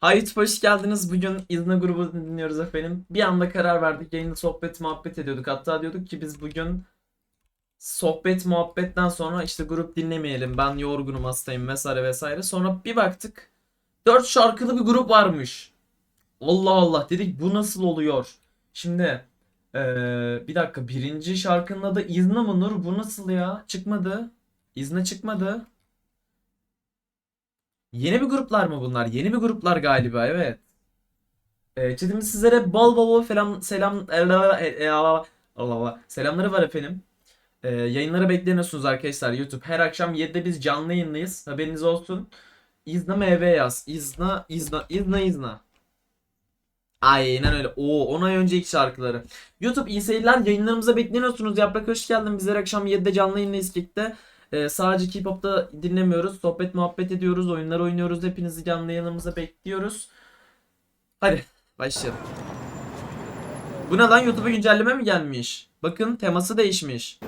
Hayt hoş geldiniz. Bugün İzna grubu dinliyoruz efendim. Bir anda karar verdik. Yayında sohbet muhabbet ediyorduk. Hatta diyorduk ki biz bugün sohbet muhabbetten sonra işte grup dinlemeyelim. Ben yorgunum hastayım vesaire vesaire. Sonra bir baktık. 4 şarkılı bir grup varmış. Allah Allah dedik bu nasıl oluyor? Şimdi eee, bir dakika birinci şarkının adı İzna mı Nur? Bu nasıl ya? Çıkmadı. İzna çıkmadı. Yeni bir gruplar mı bunlar? Yeni bir gruplar galiba evet. Ee, chatimiz sizlere bol bol bol selam selamları var efendim. Ee, yayınları bekleniyorsunuz arkadaşlar YouTube. Her akşam 7'de biz canlı yayınlıyız. Haberiniz olsun. İzna MV yaz. İzna İzna İzna İzna. Aynen öyle. Oo 10 ay önceki şarkıları. YouTube iyi seyirler. Yayınlarımıza bekleniyorsunuz. Yaprak hoş geldin. Bizler akşam 7'de canlı yayındayız Kick'te. Ee, sadece K-pop'ta dinlemiyoruz. Sohbet muhabbet ediyoruz. Oyunlar oynuyoruz. Hepinizi canlı yayınımıza bekliyoruz. Hadi başlayalım. Bu ne lan YouTube'a güncelleme mi gelmiş? Bakın teması değişmiş.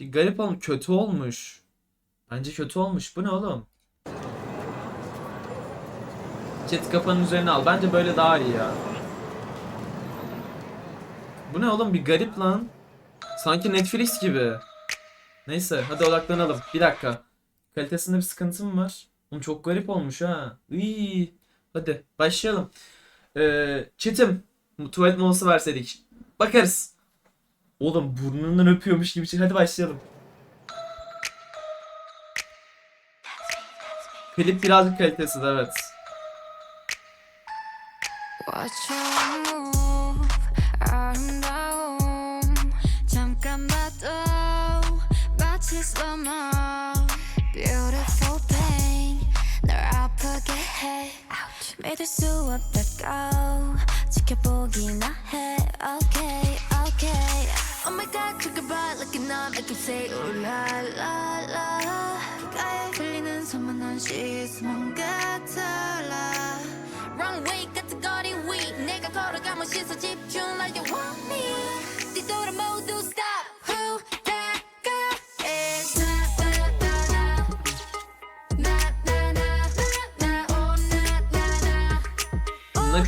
Bir garip olmuş. Kötü olmuş. Bence kötü olmuş. Bu ne oğlum? Chat kafanın üzerine al. Bence böyle daha iyi ya. Bu ne oğlum? Bir garip lan. Sanki Netflix gibi. Neyse hadi odaklanalım. Bir dakika. Kalitesinde bir sıkıntı mı var? Oğlum çok garip olmuş ha. İyi. Hadi başlayalım. Ee, çetim. Tuvalet molası verseydik. Bakarız. Oğlum burnundan öpüyormuş gibi. Hadi başlayalım. Klip birazcık kalitesiz evet. Watch 아프게 해 믿을 수 없다고 지켜보기나 해 Okay, okay Oh my god 그걸 봐 looking up like you say ooh la la la 가에 풀리는 소문난 시선 같아라 Wrong way 같은 거리 위 내가 걸어가면 시선 집중 like you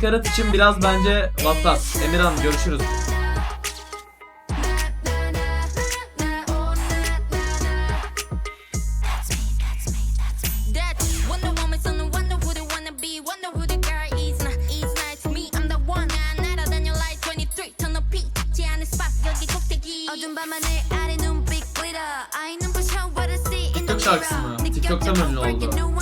nakarat için biraz bence WhatsApp. Emirhan görüşürüz. TikTok şarkısı mı? TikTok'tan ünlü oldu.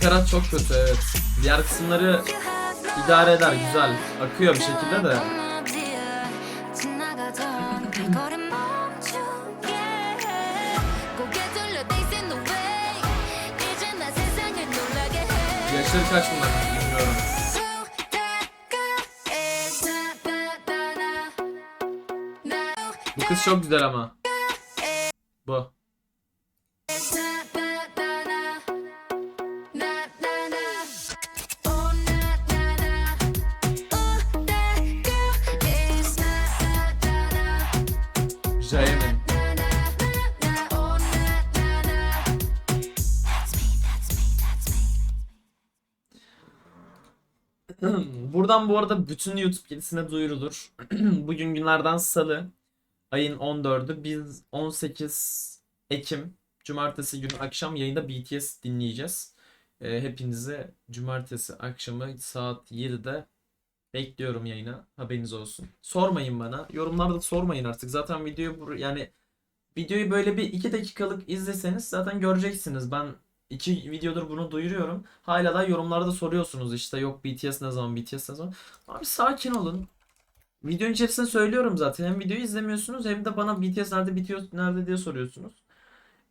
Maskarat çok kötü evet. Diğer kısımları idare eder güzel. Akıyor bir şekilde de. Yaşları kaç bunlar bilmiyorum. Bu kız çok güzel ama. Bu. Buradan bu arada bütün YouTube kitlesine duyurulur. Bugün günlerden salı. Ayın 14'ü. Biz 18 Ekim Cumartesi günü akşam yayında BTS dinleyeceğiz. Ee, hepinizi Cumartesi akşamı saat 7'de bekliyorum yayına. Haberiniz olsun. Sormayın bana. Yorumlarda sormayın artık. Zaten videoyu yani videoyu böyle bir 2 dakikalık izleseniz zaten göreceksiniz. Ben iki videodur bunu duyuruyorum. Hala da yorumlarda soruyorsunuz işte yok BTS ne zaman BTS ne zaman. Abi sakin olun. videonun içerisinde söylüyorum zaten. Hem videoyu izlemiyorsunuz hem de bana BTS nerede bitiyor nerede diye soruyorsunuz.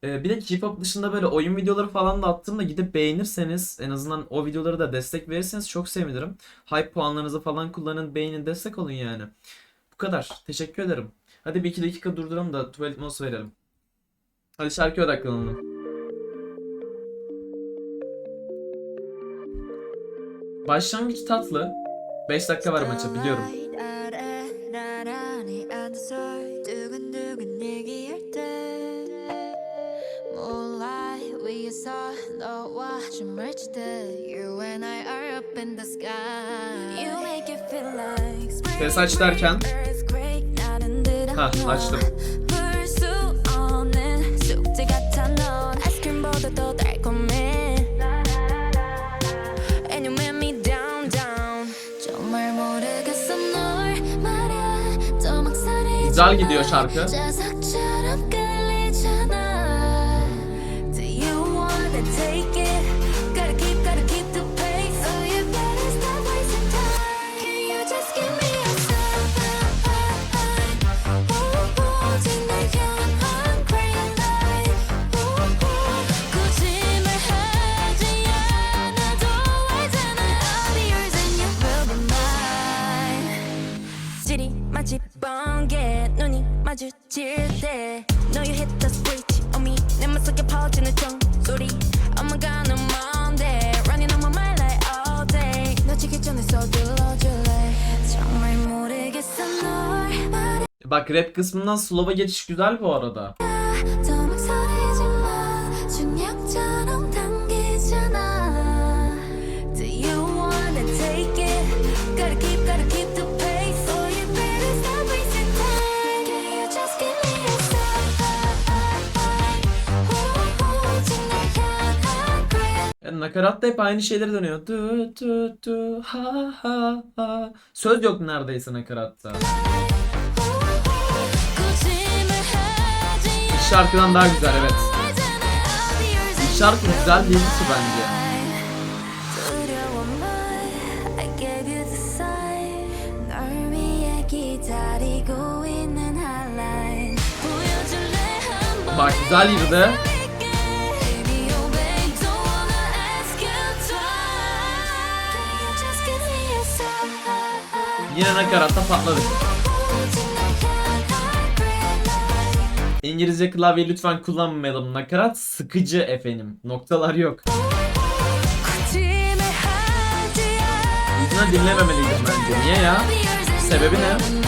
Ee, bir de K-pop dışında böyle oyun videoları falan da attığımda gidip beğenirseniz en azından o videoları da destek verirseniz çok sevinirim. Hype puanlarınızı falan kullanın beğenin destek olun yani. Bu kadar. Teşekkür ederim. Hadi bir iki dakika durduralım da tuvalet molası verelim. Hadi şarkıya odaklanalım. Başlangıç tatlı. 5 dakika var maça biliyorum. Ses aç derken Ha açtım. Güzel gidiyor şarkı. Bak rap kısmından slow'a geçiş güzel bu arada. E, yani nakaratta hep aynı şeyler dönüyor. Du, du, du, ha, ha, ha. Söz yok neredeyse nakaratta. şarkıdan daha güzel evet. İlk şarkı güzel değildi bence. Bak güzel girdi. Yine nakaratta patladık. İngilizce klavye lütfen kullanmayalım. Nakarat sıkıcı efendim. Noktalar yok. Yüzüne dinlememeliydim bence. Niye ya? Sebebi ne?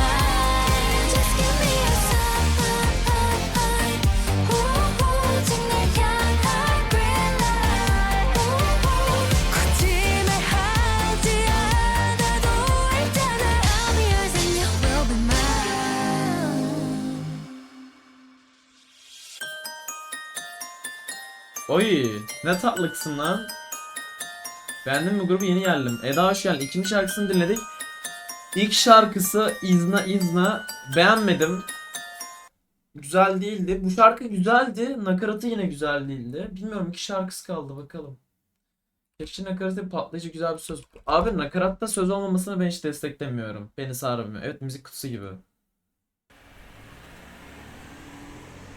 Ne tatlı kısım lan. Beğendin mi grubu yeni geldim. Eda hoş geldin. İkinci şarkısını dinledik. İlk şarkısı İzna İzna beğenmedim. Güzel değildi. Bu şarkı güzeldi. Nakaratı yine güzel değildi. Bilmiyorum iki şarkısı kaldı bakalım. Keşke nakaratı patlayıcı güzel bir söz. Abi nakaratta söz olmamasını ben hiç desteklemiyorum. Beni sarmıyor. Evet müzik kutusu gibi.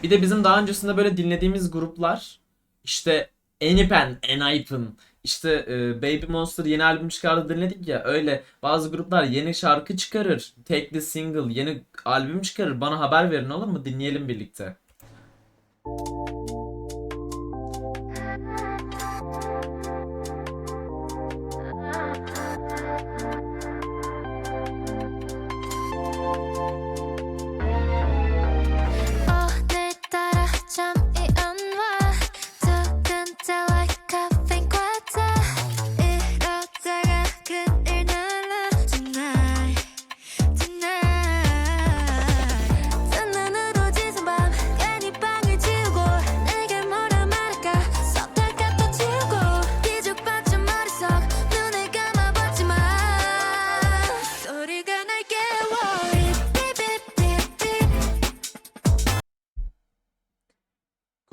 Bir de bizim daha öncesinde böyle dinlediğimiz gruplar işte Enipen, Enhypen, işte e, Baby Monster yeni albüm çıkardı dinledik ya öyle bazı gruplar yeni şarkı çıkarır, tekli single, yeni albüm çıkarır. Bana haber verin olur mu? Dinleyelim birlikte. 오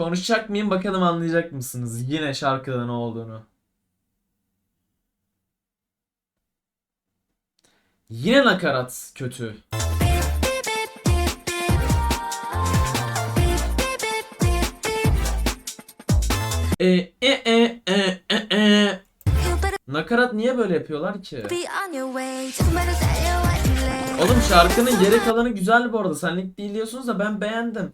Konuşacak mıyım bakalım anlayacak mısınız yine şarkıda ne olduğunu. Yine nakarat kötü. E e e e e e Nakarat niye böyle yapıyorlar ki? Oğlum şarkının geri kalanı güzel bu arada. Senlik değil diyorsunuz da ben beğendim.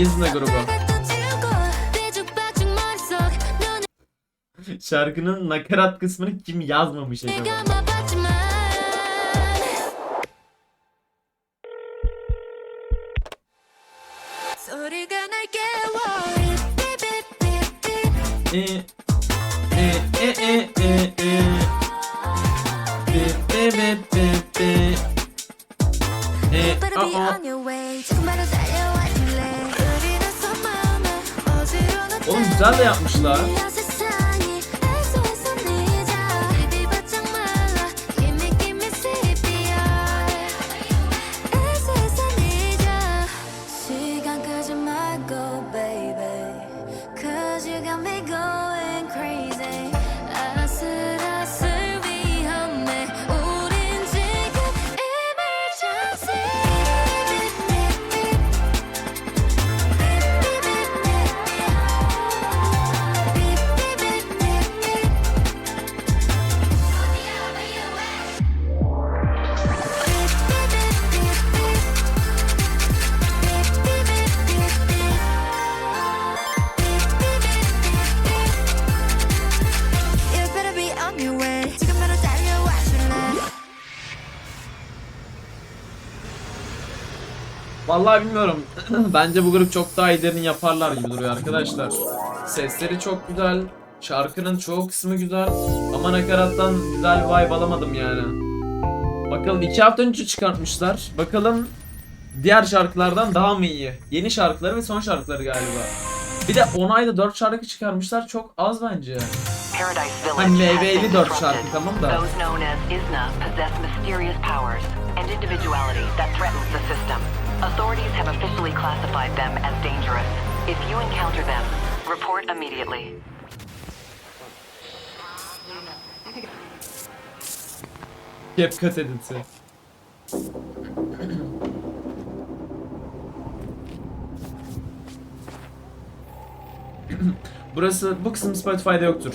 İzna grubu. Şarkının nakarat kısmını kim yazmamış acaba? neler yapmışlar. Vallahi bilmiyorum. Bence bu grup çok daha iyilerini yaparlar gibi duruyor arkadaşlar. Sesleri çok güzel. Şarkının çoğu kısmı güzel. Ama nakarattan güzel vibe alamadım yani. Bakalım iki hafta önce çıkartmışlar. Bakalım diğer şarkılardan daha mı iyi? Yeni şarkıları ve son şarkıları galiba. Bir de 10 ayda 4 şarkı çıkarmışlar. Çok az bence. Hani meyveli been dört disrupted. şarkı tamam da. Those known as ISNA possess mysterious powers and individuality that threatens the system. Authorities have officially classified them as dangerous. If you encounter them, report immediately. CapCut editi. Burası bu kısım Spotify'da yoktur.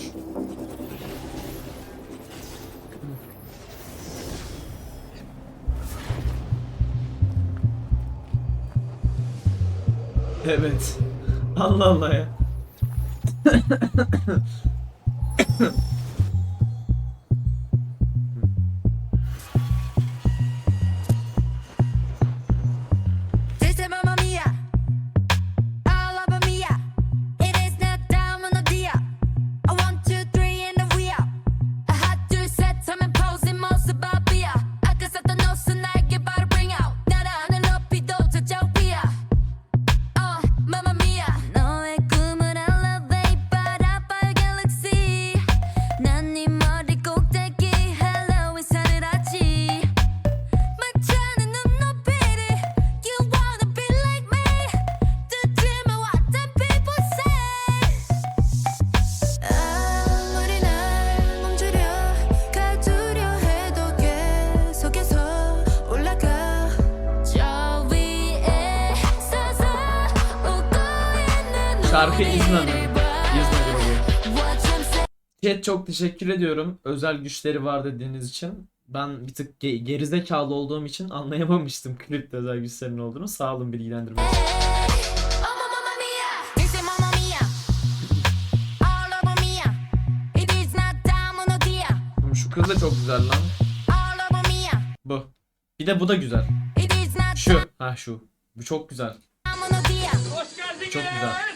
Evet. Allah Allah ya. Şarkı İzna'nın. İzna grubu. Chat çok teşekkür ediyorum. Özel güçleri var dediğiniz için. Ben bir tık ge- gerizekalı olduğum için anlayamamıştım klipte özel güçlerin olduğunu. Sağ olun bilgilendirme için. Şu kız da çok güzel lan. Bu. Bir de bu da güzel. Şu. Ha şu. Bu çok güzel. Çok güzel.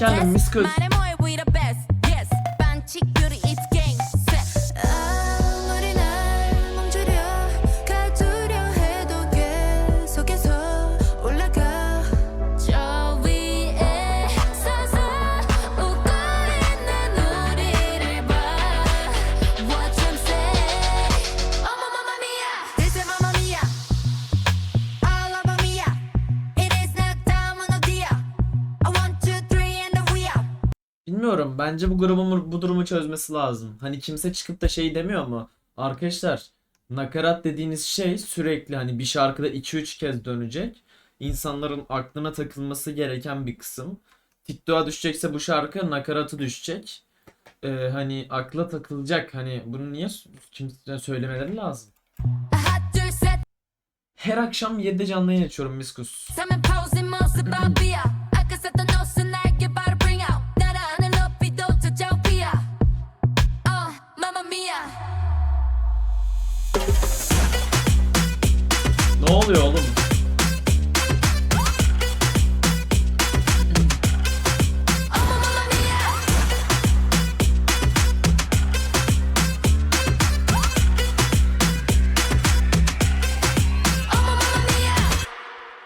Geldin. Miss Kız. Bence bu grubun bu durumu çözmesi lazım. Hani kimse çıkıp da şey demiyor mu? Arkadaşlar nakarat dediğiniz şey sürekli hani bir şarkıda 2-3 kez dönecek. İnsanların aklına takılması gereken bir kısım. TikTok'a düşecekse bu şarkı nakaratı düşecek. Ee, hani akla takılacak. Hani bunu niye kimse söylemeleri lazım? Her akşam 7'de canlı yayın açıyorum Miskus. oluyor oğlum?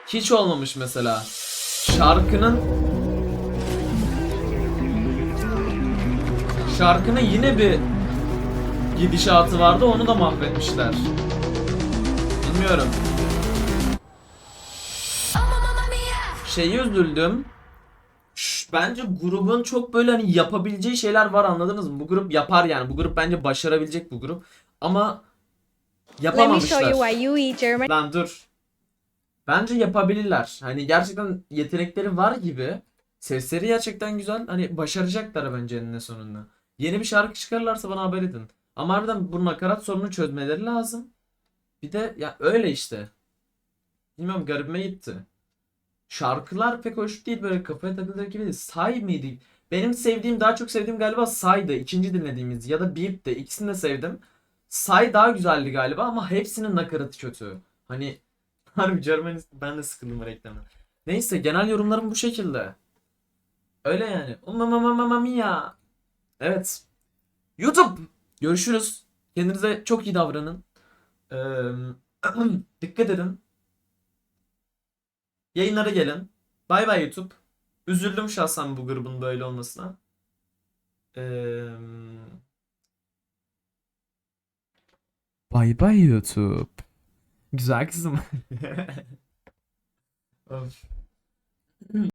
Hiç olmamış mesela. Şarkının Şarkının yine bir gidişatı vardı onu da mahvetmişler. Bilmiyorum. Şeyi üzüldüm. Şş, bence grubun çok böyle hani yapabileceği şeyler var anladınız mı? Bu grup yapar yani. Bu grup bence başarabilecek bu grup. Ama yapamamışlar. Lan dur. Bence yapabilirler. Hani gerçekten yetenekleri var gibi. Sesleri gerçekten güzel. Hani başaracaklar bence eninde sonunda. Yeni bir şarkı çıkarırlarsa bana haber edin. Ama harbiden bu nakarat sorununu çözmeleri lazım. Bir de ya öyle işte. Bilmiyorum garibime gitti. Şarkılar pek hoş değil böyle kafaya takılacak gibi değil. Say mıydı? Benim sevdiğim daha çok sevdiğim galiba Say'dı. ikinci dinlediğimiz ya da Beep de ikisini de sevdim. Say daha güzeldi galiba ama hepsinin nakaratı kötü. Hani harbi German ben de sıkıldım bu reklamdan. Neyse genel yorumlarım bu şekilde. Öyle yani. Mamma mia. Evet. YouTube. Görüşürüz. Kendinize çok iyi davranın. Ee, dikkat edin. Yayınlara gelin. Bay bay YouTube. Üzüldüm şahsen bu grubun böyle olmasına. Ee, Bay bay YouTube. Güzel kızım. of.